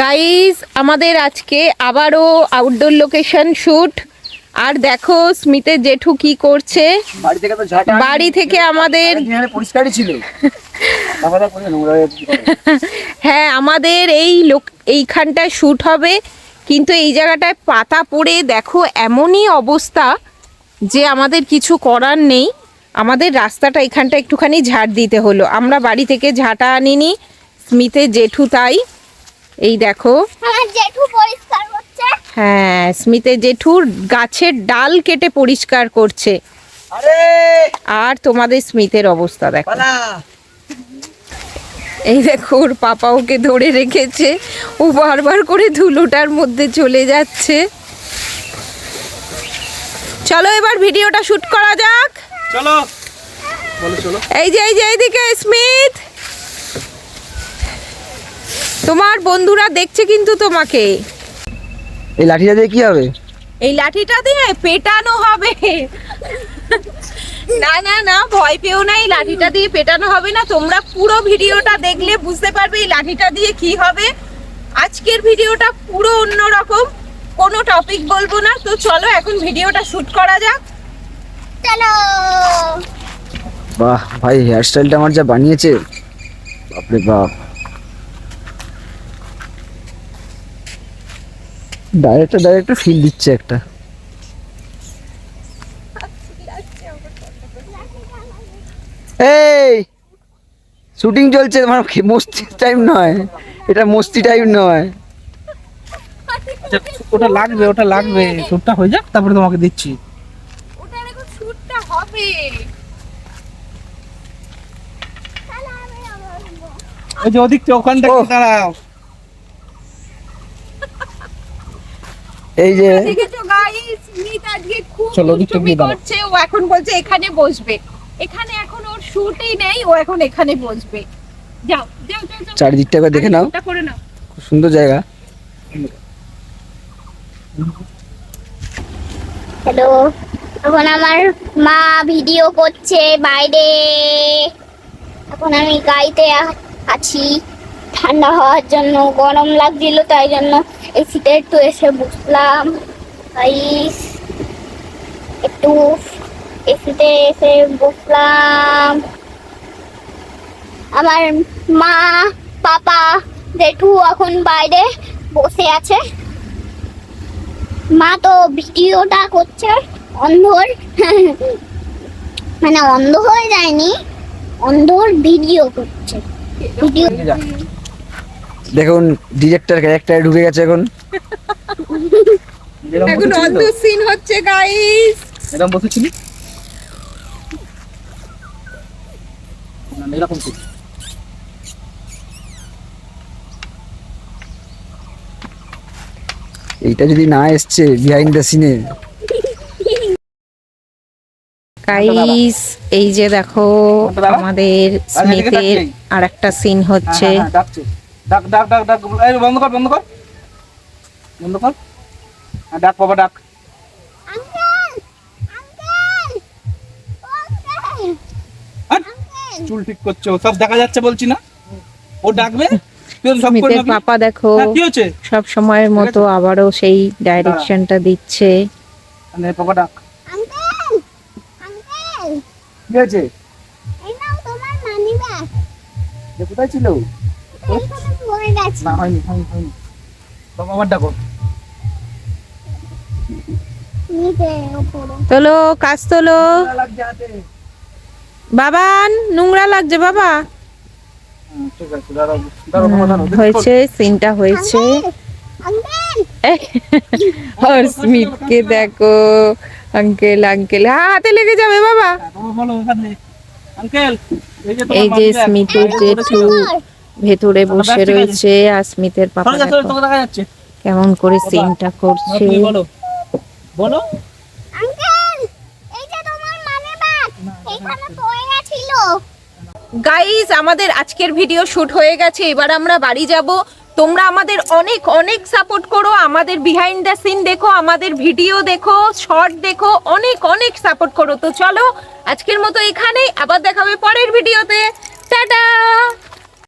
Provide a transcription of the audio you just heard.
Guys আমাদের আজকে আবারও আউটডোর লোকেশন শুট আর দেখো স্মিতের জেঠু কি করছে। বাড়ি থেকে আমাদের পরিষ্কারই ছিল। হয়ে আমাদের এই লোক এইখানটায় শ্যুট হবে। কিন্তু এই জায়গাটায় পাতা পড়ে দেখো এমনই অবস্থা যে আমাদের কিছু করার নেই। আমাদের রাস্তাটা এখানটা একটুখানি ঝাড় দিতে হলো। আমরা বাড়ি থেকে ঝাঁটা আনিনি স্মিথের জেঠু তাই। এই দেখো। আমার জেঠু পরিষ্কার করছে। হ্যাঁ স্মিথের জেঠুর গাছের ডাল কেটে পরিষ্কার করছে। আরে! আর তোমাদের স্মিথের অবস্থা দেখো। এই দেখো ওর পাপা ওকে ধরে রেখেছে। ও বারবার করে ধুলোটার মধ্যে চলে যাচ্ছে। চলো এবার ভিডিওটা শুট করা যাক। চলো। বলো চলো। এই যে এই যে এইদিকে তোমার বন্ধুরা দেখছে কিন্তু তোমাকে। এই লাঠিটা দিয়ে কি হবে? এই লাঠিটা দিয়ে পেটানো হবে। না না না ভয় পেও না এই লাঠিটা দিয়ে পেটানো হবে না। তোমরা পুরো ভিডিওটা দেখলে বুঝতে পারবে এই লাঠিটা দিয়ে কি হবে। আজকের ভিডিওটা পুরো অন্যরকম কোনো টপিক বলব না। তো চলো এখন ভিডিওটা শুট করা যাক। চলো। বাহ ভাই হেয়ারস্টাইলটা আমার যা বানিয়েছে বাপরে বাপ। ডাইরেক্টর ডাইরেক্টর ফিল দিচ্ছে একটা। এই শুটিং চলছে তোমার মস্তি টাইম নয়? এটা মস্তি টাইম নয়। আচ্ছা, ওটা লাগবে ওটা লাগবে সুটটা হয়ে যাক তারপরে তোমাকে দিচ্ছি। ওটা এখন শুটটা হবে। ওই যে ওদিক থেকে ওখানটা। দাঁড়াও। এই যে দেখেছ গাইস আজকে খুব চলো, দুষ্টুমি করছে। ও এখন বলছে এখানে বসবে। এখানে এখন ওর শুটই নেই ও এখন এখানে বসবে। যাও যাও যাও যাও। চারিদিকটা একবার দেখে নাও। করে নাও। খুব সুন্দর জায়গা। হ্যালো এখন আমার মা ভিডিও করছে বাইরে। এখন আমি গাইতে আছি। ঠান্ডা হওয়ার জন্য গরম লাগছিল তাই জন্য এসিতে একটু এসে বসলাম। গাইস একটু এসিতে এসে বসলাম। আমার মা পাপা জেঠু এখন বাইরে বসে আছে। মা তো ভিডিওটা করছে অন্ধর। মানে অন্ধ হয়ে যায়নি অন্ধর ভিডিও করছে। ভিডিও দেখুন ডিরেক্টর ক্যারেক্টারে ঢুকে গেছে এখন। এখন বসেছিলি? অন্ধ তো? সিন হচ্ছে গাইস এরকম বসেছিলি না, না, এরকম ছিল। এইটা যদি না এসছে বিহাইন্ড দ্য সিনে গাইস এই যে দেখো আমাদের স্মিথের। আর একটা সিন হচ্ছে। হ্যাঁ, হ্যাঁ, ডাকছে ডাক ডাক ডাক ডাক। এই বন্ধ কর বন্ধ কর। বন্ধ কর। ডাক বাবা ডাক। আঙ্কেল আঙ্কেল হাট, চুল ঠিক করছে। সব দেখা যাচ্ছে বলছি না? ও ডাকবে। পাপা দেখো হ্যাঁ, কি হচ্ছে সব সময়ের মতো আবারও সেই ডাইরেকশনটা দিচ্ছে। মানে ডাক। আঙ্কেল আঙ্কেল কি হয়েছে? এই নাও তোমার মানি ব্যাগ যে কোথায় ছিল? না হয়নি হয়নি হয়নি। বাবা আবার ডাকো। তোলো কাজ তোলো। বাবান নোংরা লাগছে বাবা। হ্যাঁ, বাবা হয়েছে সিনটা হয়েছে। স্মিথকে দেখো আঙ্কেল আঙ্কেল। হাতে লেগে যাবে বাবা। হ্যাঁ, বাবা এই যে বাবু জেঠু। ভেতরে বসে রয়েছে আর স্মিথের পাপা কেমন করে সিনটা করছে। বলো। মানি গাইজ আমাদের আজকের ভিডিও শুট হয়ে গেছে এবার আমরা বাড়ি যাব। তোমরা আমাদের অনেক অনেক সাপোর্ট করো। আমাদের বিহাইন্ড দ্য সিন দেখো আমাদের ভিডিও দেখো শর্ট দেখো অনেক অনেক সাপোর্ট করো। তো চলো আজকের মতো এখানেই আবার দেখাবে পরের ভিডিওতে টাটা